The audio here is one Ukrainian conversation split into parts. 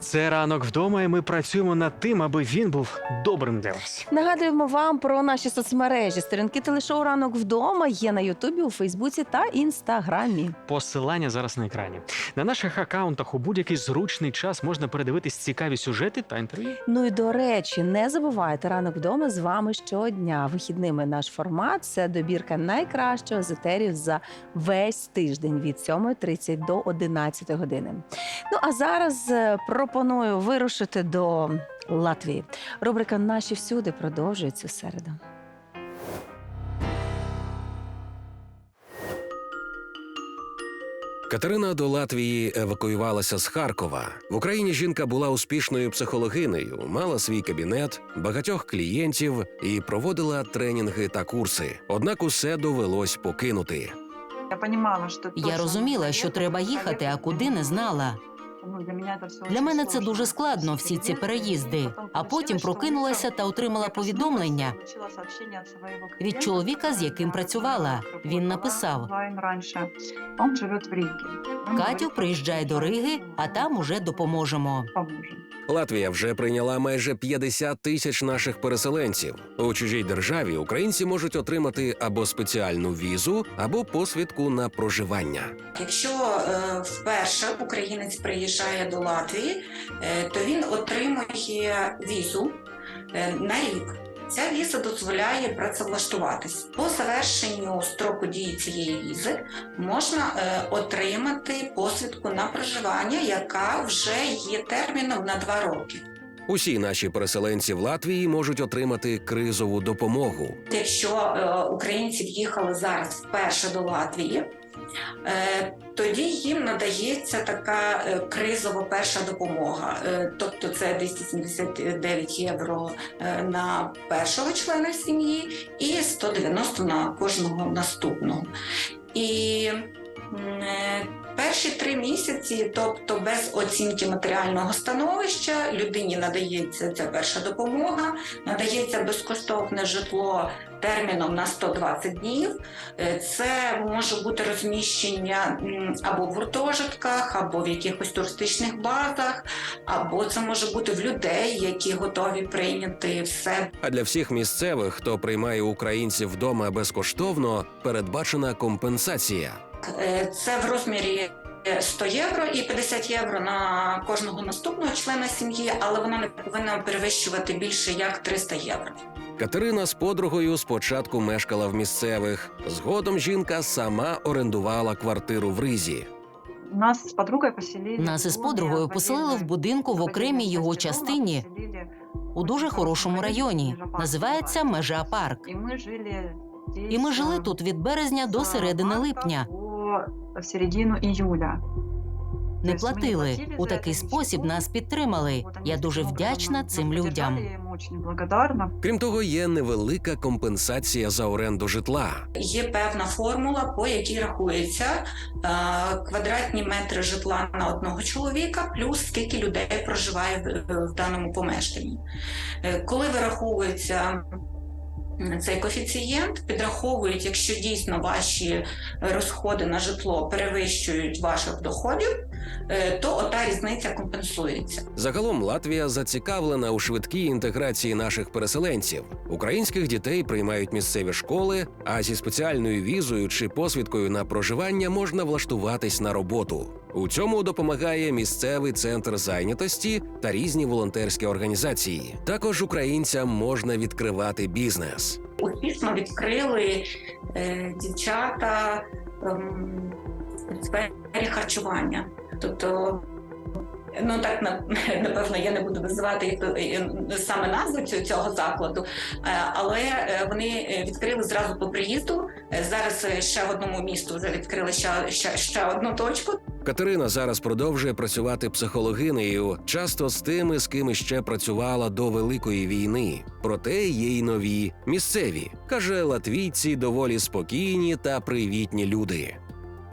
Це ранок вдома, і ми працюємо над тим, аби він був добрим для вас. Нагадуємо вам про наші соцмережі. Сторінки телешоу ранок вдома є на Ютубі, у Фейсбуці та Інстаграмі. Посилання зараз на екрані. На наших акаунтах у будь-який зручний час можна передивитись цікаві сюжети та інтерв'ю. Ну і до речі, не забувайте ранок вдома з вами щодня. Вихідними наш формат це добірка найкращого з етерів за весь тиждень від 7.30 до 11 години. Ну а зараз е, пропоную вирушити до Латвії. Рубрика Наші всюди продовжує цю середу. Катерина до Латвії евакуювалася з Харкова. В Україні жінка була успішною психологинею, мала свій кабінет, багатьох клієнтів і проводила тренінги та курси. Однак усе довелось покинути. Я Я розуміла, що треба їхати, а куди не знала. Для мене це дуже складно, всі ці переїзди. А потім прокинулася та отримала повідомлення від чоловіка, з яким працювала. Він написав: Катю, приїжджай до Риги, а там уже допоможемо. Латвія вже прийняла майже 50 тисяч наших переселенців. У чужій державі українці можуть отримати або спеціальну візу, або посвідку на проживання. Якщо е, вперше українець приїжджає до Латвії, е, то він отримує візу е, на рік. Ця віза дозволяє працевлаштуватись. По завершенню строку дії цієї візи можна е, отримати посвідку на проживання, яка вже є терміном на два роки. Усі наші переселенці в Латвії можуть отримати кризову допомогу. Якщо українці в'їхали зараз вперше до Латвії, тоді їм надається така е, кризова перша допомога. Е, тобто це 279 євро е, на першого члена сім'ї і 190 на кожного наступного. І е, Перші три місяці, тобто без оцінки матеріального становища, людині надається ця перша допомога, надається безкоштовне житло терміном на 120 днів. Е, Це може бути розміщення або в гуртожитках, або в якихось туристичних базах, або це може бути в людей, які готові прийняти все А для всіх місцевих, хто приймає українців вдома безкоштовно, передбачена компенсація. Е, Це в розмірі 100 євро і 50 євро на кожного наступного члена сім'ї, але вона не повинна перевищувати більше як 300 євро. Катерина з подругою спочатку мешкала в місцевих. Згодом жінка сама орендувала квартиру в Ризі. Нас з подругою поселили. Нас із подругою поселили в будинку в окремій його частині у дуже хорошому районі. Називається Межа Парк. І ми жили, І ми жили тут від березня до середини липня. Середину июля. Не платили у такий спосіб. Нас підтримали. Я дуже вдячна цим людям. Дуже благодарна. Крім того, є невелика компенсація за оренду житла. Є певна формула, по якій рахується е, квадратні метри житла на одного чоловіка, плюс скільки людей проживає в, в даному помешканні. Е, коли вираховується цей коефіцієнт, підраховують, якщо дійсно ваші розходи на житло перевищують ваших доходів, е, то ота різниця компенсується. Загалом Латвія зацікавлена у швидкій інтеграції наших переселенців. Українських дітей приймають місцеві школи, а зі спеціальною візою чи посвідкою на проживання можна влаштуватись на роботу. У цьому допомагає місцевий центр зайнятості та різні волонтерські організації. Також українцям можна відкривати бізнес. успішно відкрили е, дівчата ем, в сфері харчування. Тобто, ну так напевно, я не буду називати е, саме назву цього закладу, е, але е, вони е, відкрили зразу по приїзду. Е, Зараз е, ще в одному місту вже відкрили ще, ще, ще одну точку. Катерина зараз продовжує працювати психологинею, часто з тими, з ким іще працювала до великої війни. Проте є й нові місцеві. каже, латвійці доволі спокійні та привітні люди.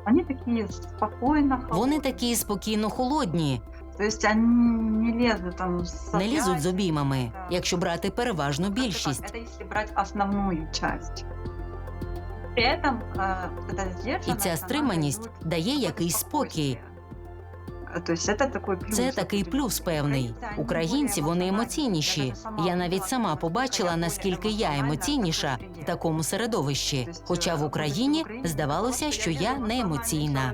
Вони такі спокійно. Вони такі спокійно холодні, Тобто не лізуть там з не лізуть з обіймами, якщо брати переважну більшість. Это если брать основную часть. І ця стриманість дає якийсь спокій. То есть такой. Це такий плюс певний. Українці вони емоційніші. Я навіть сама побачила, наскільки я емоційніша в такому середовищі. Хоча в Україні здавалося, що я не емоційна.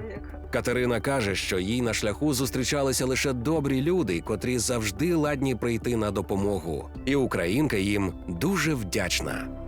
Катерина каже, що їй на шляху зустрічалися лише добрі люди, котрі завжди ладні прийти на допомогу. І українка їм дуже вдячна.